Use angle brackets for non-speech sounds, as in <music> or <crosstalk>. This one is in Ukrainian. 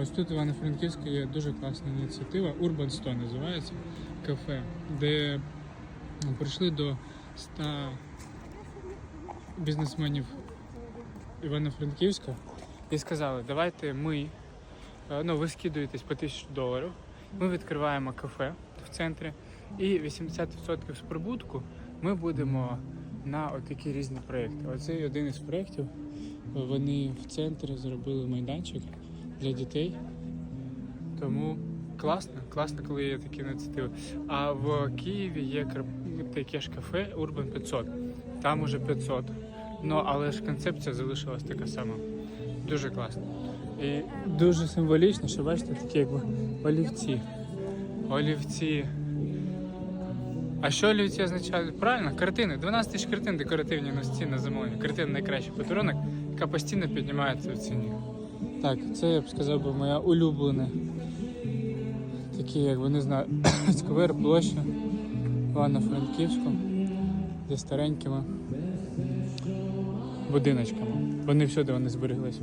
ось тут в Івано-Франківську є дуже класна ініціатива Urban 100 називається кафе, де ну, прийшли до 100 бізнесменів Івано-Франківська і сказали, давайте ми, е, ну ви скидуєтесь по тисячу доларів, ми відкриваємо кафе в центрі, і 80% з прибутку ми будемо на отакі різні проєкти. Оцей один із проєктів. Вони в центрі зробили майданчик для дітей. Тому класно, класно, коли є такі ініціативи. А в Києві є таке ж кафе Urban 500. Там уже 500. Ну, але ж концепція залишилась така сама. Дуже класно. І дуже символічно, що бачите, такі якби олівці. Олівці. А що олівці означають? Правильно, картини. 12 тисяч картин декоративні на стіні на замовлення. Картина найкращий подарунок, яка постійно піднімається в ціні. Так, це я б сказав би моя улюблена. Такі, якби не знаю, <coughs> сквер, площа Івано-Франківську зі старенькими будиночками. Вони всюди вони збереглися.